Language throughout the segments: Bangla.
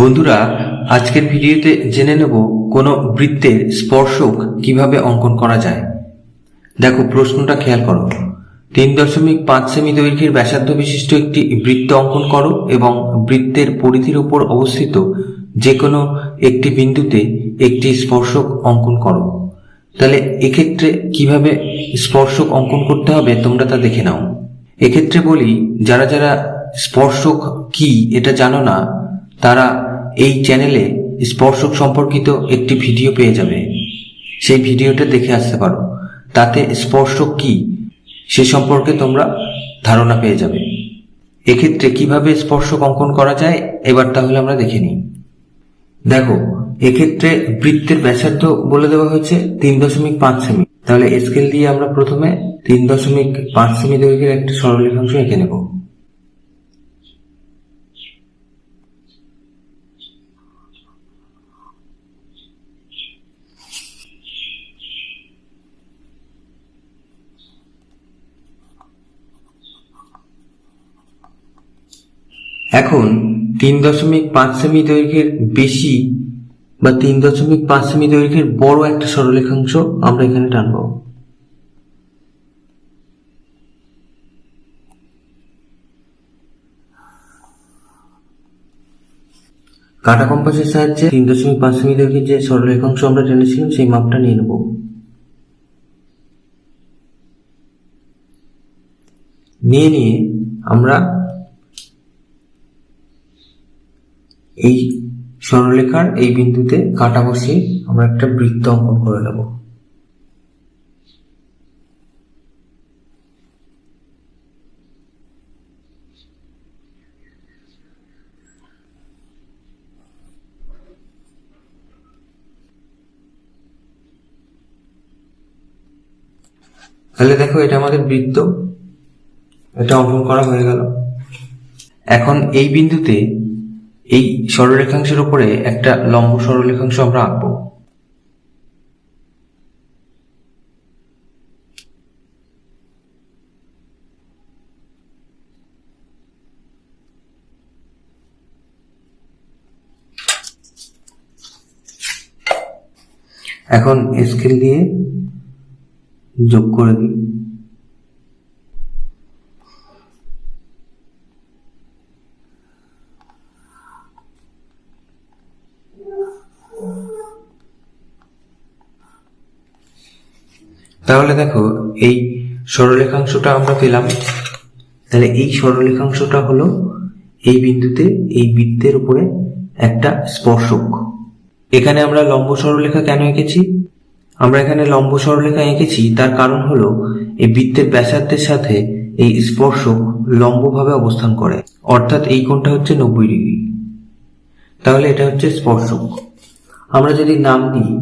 বন্ধুরা, আজকের ভিডিওতে জেনে নেব কোনো বৃত্তের স্পর্শক কীভাবে অঙ্কন করা যায়। দেখো, প্রশ্নটা খেয়াল করো। তিন দশমিক পাঁচ সেমি দৈর্ঘ্যের ব্যাসার্ধ বিশিষ্ট একটি বৃত্ত অঙ্কন করো এবং বৃত্তের পরিধির উপর অবস্থিত যে কোনো একটি বিন্দুতে একটি স্পর্শক অঙ্কন করো। তাহলে এক্ষেত্রে কীভাবে স্পর্শক অঙ্কন করতে হবে তোমরা তা দেখে নাও। এক্ষেত্রে বলি, যারা যারা স্পর্শক কি এটা জানো না, তারা এই চ্যানেলে স্পর্শক সম্পর্কিত একটি ভিডিও পেয়ে যাবে। সেই ভিডিওটা দেখে আসতে পারো। তাতে স্পর্শক কি, সে সম্পর্কে তোমরা ধারণা পেয়ে যাবে। এক্ষেত্রে কীভাবে স্পর্শক অঙ্কন করা যায়, এবার তাহলে আমরা দেখে নিই। দেখো, এক্ষেত্রে বৃত্তের ব্যাসার্ধ বলে দেওয়া হয়েছে তিন দশমিক পাঁচ সেমি। তাহলে স্কেল দিয়ে আমরা প্রথমে তিন দশমিক পাঁচ সেমি দৈর্ঘ্যের একটা সরলরেখাংশ এঁকে নেব। এখন তিন দশমিক পাঁচ সেমি দৈর্ঘ্যের বেশি বা তিন দশমিক পাঁচ সেমি দৈর্ঘ্যের বড় একটা সরলরেখাংশ আমরা এখানে টানবো। কাটা কম্পাসের সাহায্যে তিন দশমিক পাঁচ সেমি দৈর্ঘ্যের যে সরলরেখাংশ আমরা টেনেছিলাম, সেই মাপটা নিয়ে নেব। নিয়ে নিয়ে আমরা এই সরলরেখার এই বিন্দুতে কাটা বসিয়ে আমরা একটা বৃত্ত অঙ্কন করে নেব। তাহলে দেখো এটা আমাদের বৃত্ত। এটা অঙ্কন করা হয়ে গেল। এখন এই বিন্দুতে এই সরলরেখাংশের উপরে একটা লম্ব সরলরেখাংশ আমরা আঁকবো। এখন স্কেল দিয়ে যোগ করে দিই। তাহলে দেখো, এই সরলরেখাংশটা আমরা পেলাম। তাহলে এই সরলরেখাংশটা হলো এই বিন্দুতে, এই বৃত্তের উপরে একটা স্পর্শক। এখানে আমরা লম্ব সরলরেখা কেন এঁকেছি? আমরা এখানে লম্ব সরলরেখা এঁকেছি, তার কারণ হলো এই বৃত্তের ব্যাসার্ধের সাথে এই স্পর্শক লম্বভাবে অবস্থান করে। অর্থাৎ এই কোণটা হচ্ছে নব্বই ডিগ্রি। তাহলে এটা হচ্ছে স্পর্শক। আমরা যদি নাম দিই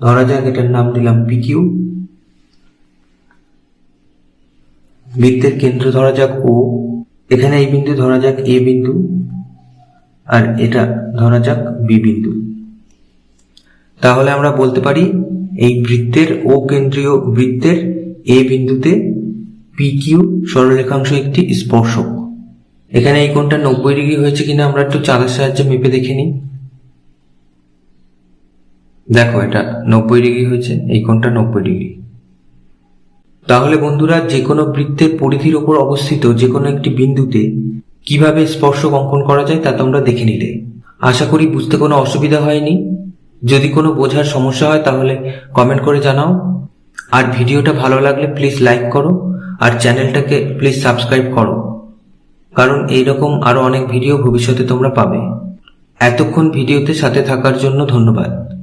ধরা যাক এটার নাম দিলাম পিকিউ বৃত্তের কেন্দ্র ধরা যাক ও এখানে এই বিন্দু ধরা যাক এ বিন্দু। আর এটা ধরা যাক বি বিন্দু। তাহলে আমরা বলতে পারি এই বৃত্তের ও কেন্দ্রীয় বৃত্তের এ বিন্দুতে পি কিউ সরলরেখাংশ একটি স্পর্শক। এখানে এই কোণটা নব্বই ডিগ্রি হয়েছে কিনা আমরা একটু চাঁদের সাহায্যে মেপে দেখে নিই। দেখো, এটা নব্বই ডিগ্রি হয়েছে, এই কোণটা নব্বই ডিগ্রি। তাহলে বন্ধুরা যে কোনো বৃত্তের পরিধির ওপর অবস্থিত যে কোনো একটি বিন্দুতে কীভাবে স্পর্শক অঙ্কন করা যায় তা তোমরা দেখে নিলে। আশা করি বুঝতে কোনো অসুবিধা হয়নি। যদি কোনো বোঝার সমস্যা হয়, তাহলে কমেন্ট করে জানাও। আর ভিডিওটা ভালো লাগলে প্লিজ লাইক করো, আর চ্যানেলটাকে প্লিজ সাবস্ক্রাইব করো। কারণ এইরকম আরও অনেক ভিডিও ভবিষ্যতে তোমরা পাবে। এতক্ষণ ভিডিওতে সাথে থাকার জন্য ধন্যবাদ।